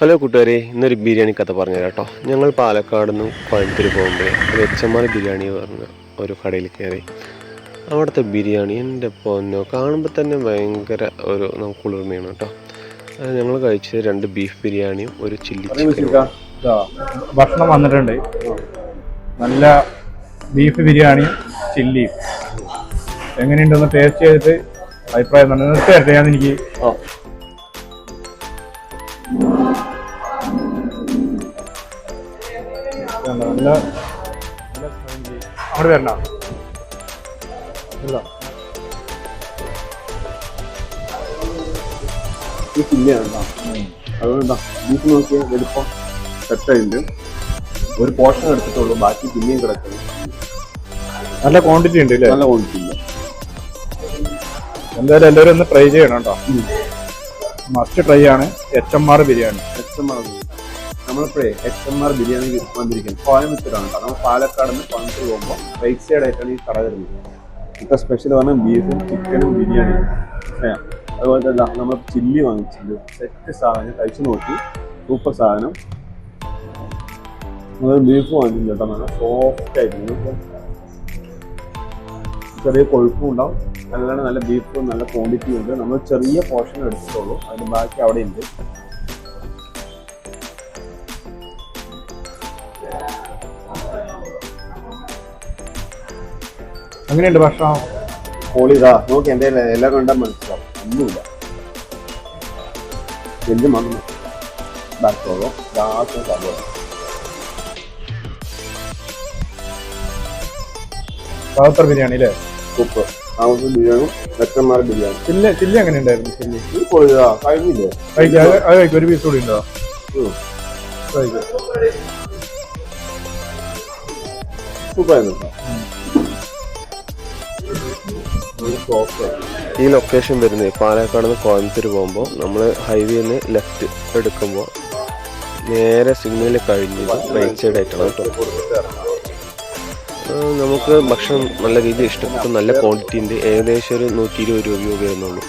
Hello കൂട്ടുകാരെ ഇന്നൊരു ബിരിയാണി കഥ പറഞ്ഞു കേട്ടോ. ഞങ്ങൾ പാലക്കാട് നിന്ന് കോയമ്പത്തൂർ പോകുമ്പോൾ ഒരു എച്ചമാർ ബിരിയാണി പറഞ്ഞ ഒരു കടയിൽ കയറി. അവിടുത്തെ ബിരിയാണി എന്റെ പൊന്നോ കാണുമ്പോൾ തന്നെ ഭയങ്കര ഒരു നമുക്ക് കുളിർമയാണ് കേട്ടോ. അത് ഞങ്ങൾ കഴിച്ചത് രണ്ട് ബീഫ് ബിരിയാണിയും ഒരു ചില്ലി ചിക്കനും. ഭക്ഷണം വന്നിട്ടുണ്ട്. നല്ല ബീഫ് ബിരിയാണിയും ചില്ലിയും. എങ്ങനെയുണ്ടെന്ന് ടേസ്റ്റ് ചെയ്തിട്ട് അഭിപ്രായം തന്നെ നിർത്തി ഞാൻ എനിക്ക് നല്ല നല്ല വരണ്ട. ഇല്ല. അതുകൊണ്ടാ ബീഫ് നോക്കിയ വലുപ്പം സെറ്റായിട്ട് ഒരു പോർഷൻ എടുത്തിട്ടുള്ളൂ. ബാക്കി പിന്നെയും കിടക്കുന്നു. നല്ല ക്വാണ്ടിറ്റി ഉണ്ട് അല്ലേ നല്ല ക്വാണ്ടിറ്റി ഇല്ല എന്തായാലും എല്ലാവരും ഒന്ന് ട്രൈ ചെയ്യണം കേട്ടോ. മസ്റ്റ് ട്രൈ ആണ്. H M R biryani. H M R നമ്മളിപ്പോഴേ H M R biryani വന്നിരിക്കുന്നത് കോയമ്പത്തൂരാണ് കേട്ടോ. നമ്മൾ പാലക്കാട് നിന്ന് കോയമ്പത്തൂർ പോകുമ്പോൾ റൈറ്റ് സൈഡ് ആയിട്ടാണ് ഈ കട വരുന്നത്. ഇപ്പം സ്പെഷ്യൽ പറഞ്ഞാൽ ബീഫും ചിക്കനും ബിരിയാണി അതുപോലെ തന്നെ നമ്മൾ ചില്ലി വാങ്ങിച്ചിട്ടുണ്ട്. സെറ്റ് സാധനം കഴിച്ചു നോക്കി. സൂപ്പർ സാധനം. നമ്മൾ ബീഫ് വാങ്ങിച്ചിട്ടുണ്ട് കേട്ടോ. നല്ല സോഫ്റ്റ് ആയിട്ട് ചെറിയ കൊഴുപ്പും ഉണ്ടാവും. നല്ലോണം നല്ല ബീഫ് നല്ല ക്വാണ്ടിറ്റി ഉണ്ട്. നമ്മൾ ചെറിയ പോർഷൻ എടുത്തിട്ടുള്ളൂ. അതിന് ബാക്കി അവിടെ ഉണ്ട് അങ്ങനെയുണ്ട് ഭക്ഷണം. പോളിതാ നോക്കി എന്റെ എല്ലാം കണ്ടാൽ മനസ്സിലാവും. ഒന്നുമില്ല. വലിയ മണ്ണ് ബാക്കിയുള്ളൂ ലാസ്റ്റ് സംഭവം. ബിരിയാണി അല്ലേ സൂപ്പർ. താമസം ബിരിയാണി മെച്ചന്മാരുടെ ബിരിയാണി. ചില്ല ചില്ല എങ്ങനെ ഉണ്ടായിരുന്നു ചില്ലി? ഇതാ കഴിഞ്ഞില്ലേ? കഴിക്കാം അത് അത് കഴിക്കും ഒരു പീസ് കൂടി ഉണ്ടോ? ഉം. കഴിക്കാം. സൂപ്പർ കേട്ടോ. ഒരു സോഫ്റ്റ് ഈ ലൊക്കേഷൻ വരുന്നത് പാലക്കാട് നിന്ന് കോയമ്പത്തൂർ പോകുമ്പോൾ നമ്മൾ ഹൈവേന്ന് ലെഫ്റ്റ് എടുക്കുമ്പോൾ നേരെ സിഗ്നൽ കഴിഞ്ഞ് റൈറ്റ് സൈഡ് ആയിട്ടാണ് കേട്ടോ. നമുക്ക് ഭക്ഷണം നല്ല രീതിയിൽ ഇഷ്ടപ്പെട്ടു. നല്ല ക്വാണ്ടിറ്റിന്റെ ഏകദേശം ഒരു നൂറ്റി ഇരുപത് രൂപയോ വരുന്നുള്ളൂ